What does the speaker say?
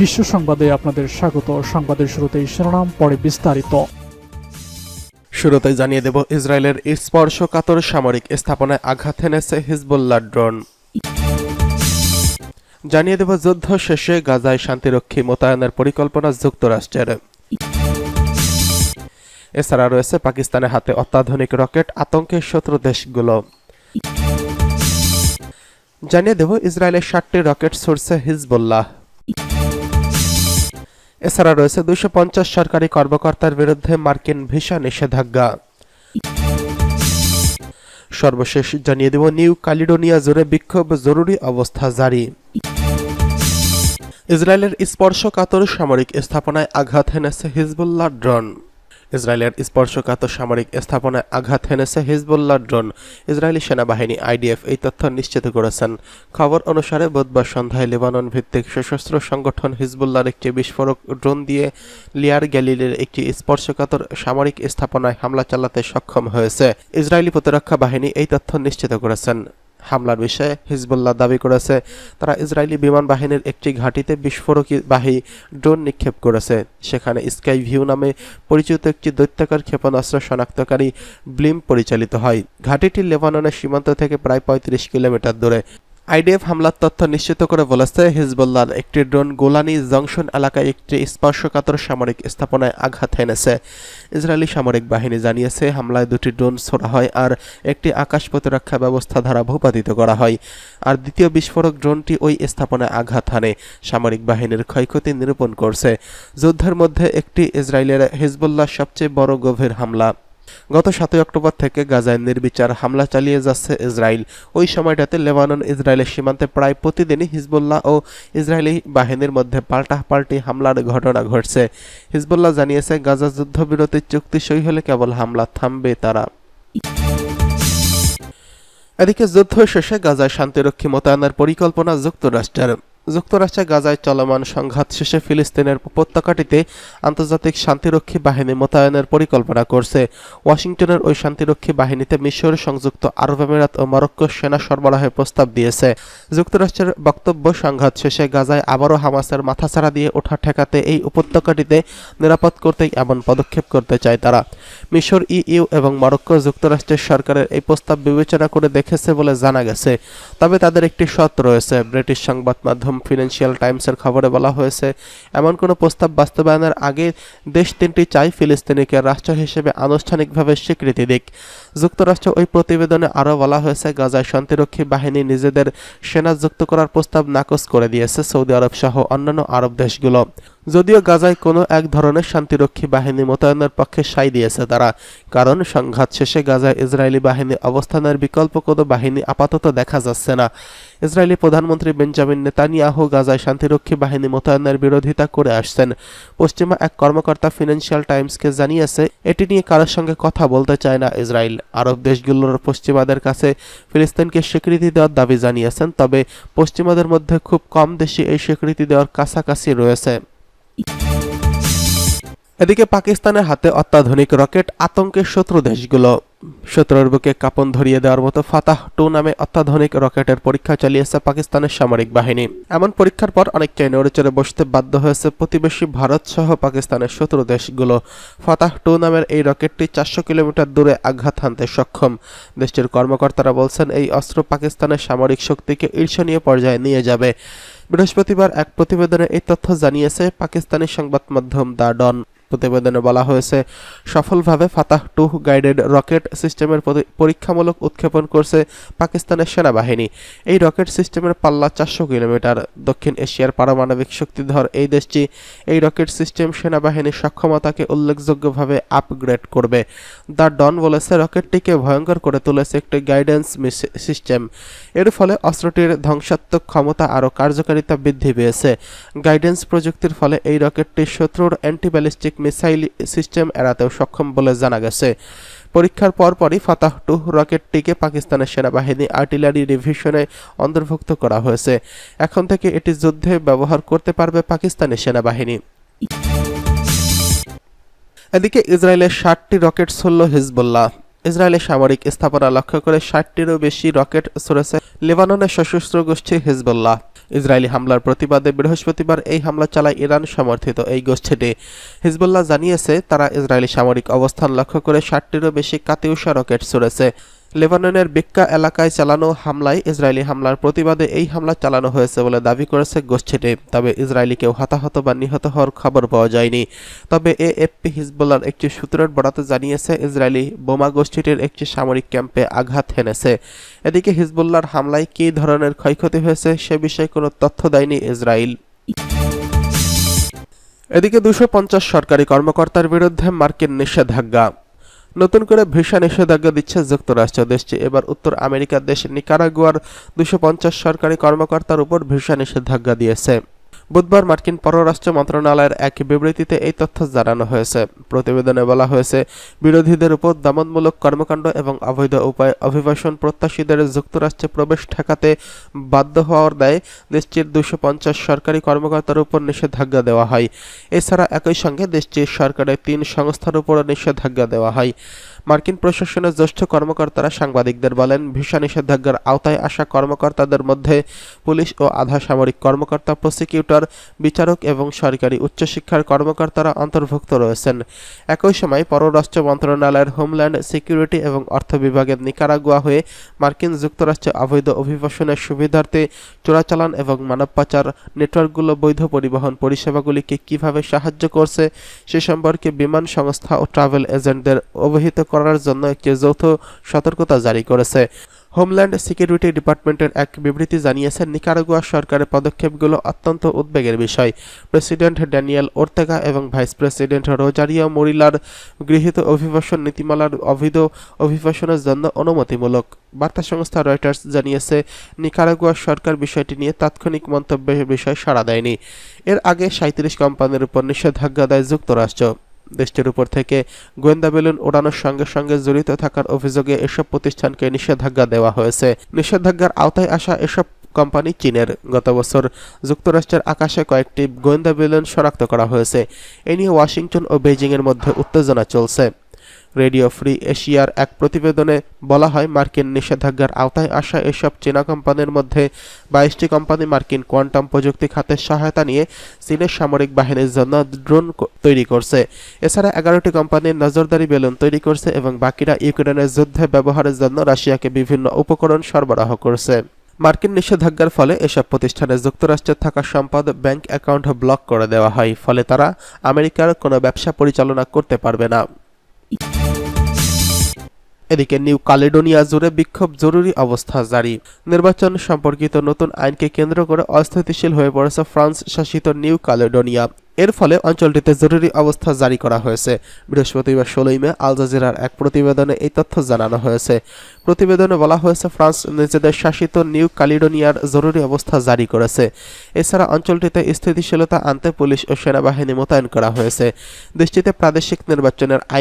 বিশ্ব সংবাদে আপনাদের স্বাগত। সংবাদের শুরুতেই শিরোনাম, পরে বিস্তারিত। শুরুতে জানিয়ে দেব, ইসরায়েলের স্পর্শকাতর সামরিক স্থাপনায় আঘাত এনেছে হিজবুল্লাহ ড্রোন। জানিয়ে দেব, যুদ্ধ শেষে গাজায় শান্তিরক্ষী মোতায়েনের পরিকল্পনা যুক্তরাষ্ট্রের। এছাড়া রয়েছে পাকিস্তানের হাতে অত্যাধুনিক রকেট, আতঙ্কের শত্রু দেশগুলো। জানিয়ে দেব, ইসরায়েলের ষাটটি রকেট ছড়ছে হিজবুল্লাহ। এছাড়া রয়েছে দুইশো পঞ্চাশ সরকারি কর্মকর্তার বিরুদ্ধে মার্কিন ভিসা নিষেধাজ্ঞা। সর্বশেষ জানিয়ে দেব, নিউ ক্যালিডোনিয়া জুড়ে বিক্ষোভ, জরুরি অবস্থা জারি। ইসরায়েলের স্পর্শকাতর সামরিক স্থাপনায় আঘাত হেনেছে হিজবুল্লাহ ড্রোন। ইসরায়েলের স্পর্শকাতর সামরিক স্থাপনায় আঘাত হেনেছে হিজবুল্লাহ ড্রোন। ইসরায়েলি সেনাবাহিনী আইডিএফ এই তথ্য নিশ্চিত করেছেন। খবর অনুসারে বুধবার সন্ধ্যায় লেবানন ভিত্তিক সশস্ত্র সংগঠন হিজবুল্লাহর একটি বিস্ফোরক ড্রোন দিয়ে লিয়ার গ্যালিলের একটি স্পর্শকাতর সামরিক স্থাপনায় হামলা চালাতে সক্ষম হয়েছে। ইসরায়েলি প্রতিরক্ষা বাহিনী এই তথ্য নিশ্চিত করেছেন। হামলার বিষয়ে হিজবুল্লাহ দাবি করেছে। তারা ইসরায়েলি বিমান বাহিনীর একটি ঘাঁটিতে বিস্ফোরকবাহী ড্রোন নিক্ষেপ করেছে। সেখানে স্কাই ভিউ নামে পরিচিত একটি দৈত্যাকার ক্ষেপণাস্ত্র শনাক্তকারী ব্লিম পরিচালিত হয়। ঘাঁটিটি লেবাননের সীমান্ত থেকে প্রায় পঁয়ত্রিশ কিলোমিটার দূরে। আইডিএফ হামলার তথ্য নিশ্চিত করে বলেছে, হিজবুল্লাহর একটি ড্রোন গোলানি জংশন এলাকায় একটি স্পর্শকাতর সামরিক স্থাপনায় আঘাত এনেছে। ইসরায়েলি সামরিক বাহিনী জানিয়েছে, হামলায় দুটি ড্রোন ছোড়া হয় আর একটি আকাশ প্রতিরক্ষা ব্যবস্থা দ্বারা ভূপাতিত করা হয়। আর দ্বিতীয় বিস্ফোরক ড্রোনটি ওই স্থাপনায় আঘাত হানে। সামরিক বাহিনীর ক্ষয়ক্ষতি নিরূপণ করছে। যুদ্ধের মধ্যে একটি ইসরায়েলের হিজবুল্লাহ সবচেয়ে বড় গভীর হামলা। গত সাতই অক্টোবর থেকে গাজায় নির্বিচার হামলা চালিয়ে যাচ্ছে ইসরায়েল। ওই সময়টাতে লেবানন ইসরায়েলের সীমান্তে প্রায় প্রতিদিনই হিজবুল্লাহ ও ইসরায়েলি বাহিনীর মধ্যে পাল্টাপাল্টি হামলার ঘটনা ঘটছে। হিজবুল্লাহ জানিয়েছে, গাজা যুদ্ধবিরতির চুক্তি সই হলে কেবল হামলা থামবে তারা। এদিকে যুদ্ধ শেষে গাজায় শান্তিরক্ষী মোতায়েনের পরিকল্পনা যুক্তরাষ্ট্রের। যুক্তরাষ্ট্রে গাজায় চলমান সংঘাত শেষে ফিলিস্তিনের উপত্যকাটিতে আন্তর্জাতিক শান্তিরক্ষী বাহিনী মোতায়েনের পরিকল্পনা করছে। ওয়াশিংটনের ওই শান্তিরক্ষী বাহিনীতে মিশর, সংযুক্ত আরব আমিরাত ও মরক্কো সেনা সরবরাহের প্রস্তাব দিয়েছে। যুক্তরাষ্ট্রের বক্তব্য, সংঘাত শেষে গাজায় আবারও হামাসের মাথাছাড়া দিয়ে ওঠা ঠেকাতে এই উপত্যকাটিতে নিরাপদ করতেই এমন পদক্ষেপ করতে চায় তারা। মিশর, ইইউ এবং মরক্কো যুক্তরাষ্ট্রের সরকারের এই প্রস্তাব বিবেচনা করে দেখেছে বলে জানা গেছে। তবে তাদের একটি শর্ত রয়েছে, ব্রিটিশ সংবাদ মাধ্যম ফিনান্সিয়াল টাইমসের খবরে বলা হয়েছে, এমন কোনো প্রস্তাব বাস্তবায়নের আগে দেশ তিনটি চাই ফিলিস্তিনিকে রাষ্ট্র হিসেবে আনুষ্ঠানিকভাবে স্বীকৃতি দিক। যুক্তরাষ্ট্র ওই প্রতিবেদনে আরও বলা হয়েছে, গাজায় শান্তিরক্ষী বাহিনী নিজেদের সেনা যুক্ত করার প্রস্তাব নাকচ করে দিয়েছে সৌদি আরব সহ অন্যান্য আরব দেশগুলো। যদিও গাজায় কোনো এক ধরনের শান্তিরক্ষী বাহিনী মোতায়েনের পক্ষে সাই দিয়েছে তারা, কারণ সংঘাত শেষে গাজায় ইসরায়েলি বাহিনী অবস্থানের বিকল্প কোনো বাহিনী আপাতত দেখা যাচ্ছে না। ইসরায়েলি প্রধানমন্ত্রী বেঞ্জামিন নেতানিয়াহু গাজায় শান্তিরক্ষী বাহিনী মোতায়েনের বিরোধিতা করে আসছেন। পশ্চিমা এক কর্মকর্তা ফিনান্সিয়াল টাইমসকে জানিয়েছে, এটি নিয়ে কারোর সঙ্গে কথা বলতে চায় না ইসরায়েল। আরব দেশগুলোর পশ্চিমাদের কাছে ফিলিস্তিনকে স্বীকৃতি দেওয়ার দাবি জানিয়েছেন, তবে পশ্চিমাদের মধ্যে খুব কম দেশই এই স্বীকৃতি দেওয়ার কাছাকাছি রয়েছে। এদিকে পাকিস্তানের হাতে অত্যাধুনিক রকেট আতঙ্কের শত্রু দেশগুলো। শত্রুর বুকে কাপন ধরিয়ে দেওয়ার মতো ফাতাহ টু নামে অত্যাধুনিক রকেটের পরীক্ষা চালিয়েছে পাকিস্তানের সামরিক বাহিনী। এমন পরীক্ষার পর অনেকটাই নড়েচড়ে বসতে বাধ্য হয়েছে প্রতিবেশী ভারত সহ পাকিস্তানের শত্রু দেশগুলো। ফাতাহ টু নামের এই রকেটটি চারশো কিলোমিটার দূরে আঘাত হানতে সক্ষম। দেশটির কর্মকর্তারা বলছেন, এই অস্ত্র পাকিস্তানের সামরিক শক্তিকে ঈর্ষণীয় পর্যায়ে নিয়ে যাবে। বৃহস্পতিবার এক প্রতিবেদনে এই তথ্য জানিয়েছে পাকিস্তানি সংবাদ মাধ্যম দা ডন প্রতিবেদনে বলা হয়েছে, সফলভাবে ফাতাহ টু গাইডেড রকেট সিস্টেমের পরীক্ষামূলক উৎক্ষেপণ করছে পাকিস্তানের সেনাবাহিনী। এই রকেট সিস্টেমের পাল্লা চারশো কিলোমিটার। দক্ষিণ এশিয়ার পারমাণবিক শক্তিধর এই দেশটি এই রকেট সিস্টেম সেনাবাহিনীর সক্ষমতাকে উল্লেখযোগ্যভাবে আপগ্রেড করবে। দ্য ডন বলেছে, রকেটটিকে ভয়ঙ্কর করে তুলেছে একটি গাইডেন্স সিস্টেম। এর ফলে অস্ত্রটির ধ্বংসাত্মক ক্ষমতা আরও কার্যকারিতা বৃদ্ধি পেয়েছে। গাইডেন্স প্রযুক্তির ফলে এই রকেটটি শত্রুর অ্যান্টিব্যালিস্টিক মিসাইল সিস্টেম এড়াতেও সক্ষম বলে জানা গেছে। পরীক্ষার পরপরই ফাতাহ টু রকেটটিকে পাকিস্তানের সেনাবাহিনী আর্টিলারি রিভিশনে অন্তর্ভুক্ত করা হয়েছে। এখন থেকে এটি যুদ্ধে ব্যবহার করতে পারবে পাকিস্তানি সেনাবাহিনী। এদিকে ইসরায়েলের ষাটটি রকেট ছুড়ল হিজবুল্লাহ। ইসরায়েলের সামরিক স্থাপনা লক্ষ্য করে ষাটটিরও বেশি রকেট ছড়েছে লেবাননের সশস্ত্র গোষ্ঠী হিজবুল্লাহ। ইসরায়েলি হামলার প্রতিবাদে বৃহস্পতিবার এই হামলা চালায় ইরান সমর্থিত এই গোষ্ঠীটি। হিজবুল্লাহ জানিয়েছে, তারা ইসরায়েলি সামরিক অবস্থান লক্ষ্য করে ষাটটিরও বেশি কাতিউষা রকেট ছুড়েছে। লেবাননের বেক্কা এলাকায় চালানো হামলায় ইসরায়েলি হামলার প্রতিবাদে এই হামলা চালানো হয়েছে বলে দাবি করেছে গোষ্ঠীটি। তবে ইসরায়েলি কেউ হতাহত বা নিহত হওয়ার খবর পাওয়া যায়নি। তবে এএফপি হিজবুল্লাহর একটি সূত্রের বরাতে জানিয়েছে, ইসরায়েলি বোমা গোষ্ঠীটির একটি সামরিক ক্যাম্পে আঘাত হেনেছে। এদিকে হিজবুল্লার হামলায় কী ধরনের ক্ষয়ক্ষতি হয়েছে সে বিষয়ে কোনো তথ্য দেয়নি ইসরায়েল। এদিকে দুশো সরকারি কর্মকর্তার বিরুদ্ধে মার্কিন নিষেধাজ্ঞা। নতুন করে ভিসা নিষেধাজ্ঞা দিচ্ছে যুক্তরাষ্ট্র দেশটি। এবার উত্তর আমেরিকার দেশ নিকারাগুয়ার দুশো সরকারি কর্মকর্তার উপর ভিসা নিষেধাজ্ঞা দিয়েছে। বুধবার মার্কিন পররাষ্ট্র মন্ত্রণালয়ের এক বিবৃতিতে এই তথ্য জানানো হয়েছে। প্রতিবেদনে বলা হয়েছে, বিরোধীদের উপর দমনমূলক কর্মকাণ্ড এবং অবৈধ উপায়ে অভিবাসন প্রত্যাশীদের যুক্তরাষ্ট্রে প্রবেশ ঠেকাতে বাধ্য হওয়ার দায়ে দেশটির দুশো সরকারি কর্মকর্তার উপর নিষেধাজ্ঞা দেওয়া হয়। এছাড়া একই সঙ্গে দেশটির সরকারের তিন সংস্থার উপরও নিষেধাজ্ঞা দেওয়া হয়। মার্কিন প্রশাসনের জ্যেষ্ঠ কর্মকর্তারা সাংবাদিকদের বলেন, ভিসা নিষেধাজ্ঞার আওতায় আসা কর্মকর্তাদের মধ্যে পুলিশ ও আধা সামরিক কর্মকর্তা, প্রসিকিউটর, বিচারক এবং সরকারি উচ্চশিক্ষার কর্মকর্তারা অন্তর্ভুক্ত রয়েছেন। একই সময় পররাষ্ট্র মন্ত্রণালয়ের হোমল্যান্ড সিকিউরিটি এবং অর্থ বিভাগের নিকারাগুয়া হয়ে মার্কিন যুক্তরাষ্ট্রে অবৈধ অভিবাসনের সুবিধার্থে চোরাচালান এবং মানব পাচার নেটওয়ার্কগুলো বৈধ পরিবহন পরিষেবাগুলিকে কীভাবে সাহায্য করছে সে সম্পর্কে বিমান সংস্থা ও ট্রাভেল এজেন্টদের অবহিত করার জন্য একটি যৌথ সতর্কতা জারি করেছে। হোমল্যান্ড সিকিউরিটি ডিপার্টমেন্টের এক বিবৃতি জানিয়েছে, নিকারাগুয়া সরকারের পদক্ষেপগুলো অত্যন্ত উদ্বেগের বিষয়। প্রেসিডেন্ট ড্যানিয়েল ওর্তেগা এবং ভাইস প্রেসিডেন্ট রোজারিও মোরিলার গৃহীত অভিবাসন নীতিমালার অবৈধ অভিবাসনের জন্য অনুমতিমূলক। বার্তা সংস্থা রয়টার্স জানিয়েছে, নিকারাগুয়া সরকার বিষয়টি নিয়ে তাৎক্ষণিক মন্তব্যের বিষয়ে সাড়া দেয়নি। এর আগে সাঁত্রিশ কোম্পানির উপর নিষেধাজ্ঞা দেয় যুক্তরাষ্ট্র। দেশটির উপর থেকে গোয়েন্দা বেলুন ওড়ানোর সঙ্গে সঙ্গে জড়িত থাকার অভিযোগে এসব প্রতিষ্ঠানকে নিষেধাজ্ঞা দেওয়া হয়েছে। নিষেধাজ্ঞার আওতায় আসা এসব কোম্পানি চীনের। গত বছর যুক্তরাষ্ট্রের আকাশে কয়েকটি গোয়েন্দা বেলুন শনাক্ত করা হয়েছে। এ নিয়ে ওয়াশিংটন ও বেজিংয়ের মধ্যে উত্তেজনা চলছে। রেডিও ফ্রি এশিয়ার এক প্রতিবেদনে বলা হয়, মার্কিন নিষেধাজ্ঞার আওতায় আসা এসব চীনা কোম্পানির মধ্যে বাইশটি কোম্পানি মার্কিন কোয়ান্টাম প্রযুক্তি খাতের সহায়তা নিয়ে চীনের সামরিক বাহিনীর জন্য ড্রোন তৈরি করছে। এছাড়া এগারোটি কোম্পানির নজরদারি বেলুন তৈরি করছে এবং বাকিরা ইউক্রেনের যুদ্ধে ব্যবহারের জন্য রাশিয়াকে বিভিন্ন উপকরণ সরবরাহ করছে। মার্কিন নিষেধাজ্ঞার ফলে এসব প্রতিষ্ঠানে যুক্তরাষ্ট্রে থাকা সম্পদ ব্যাংক অ্যাকাউন্ট ব্লক করে দেওয়া হয়, ফলে তারা আমেরিকার কোনো ব্যবসা পরিচালনা করতে পারবে না। এদিকে নিউ কালেডোনিয়া জুড়ে বিক্ষোভ জরুরি অবস্থা জারি। নির্বাচন সম্পর্কিত নতুন আইনকে কেন্দ্র করে অস্থিতিশীল হয়ে পড়েছে ফ্রান্স শাসিত নিউ কালেডোনিয়া। এর ফলে অঞ্চলটিতে জরুরি অবস্থা জারি করা হয়েছে। বৃহস্পতিবার ষোলোই মে আল জাজিরার এক প্রতিবেদনে এই তথ্য জানানো হয়েছে। প্রতিবেদনে বলা হয়েছে, ফ্রান্স নিজেদের শাসিত নিউ কালিডোনিয়ার জরুরি অবস্থা জারি করেছে। এছাড়া অঞ্চলটিতে স্থিতিশীলতা আনতে পুলিশ ও সেনাবাহিনী মোতায়েন করা হয়েছে। দেশটিতে প্রাদেশিক নির্বাচনের আইন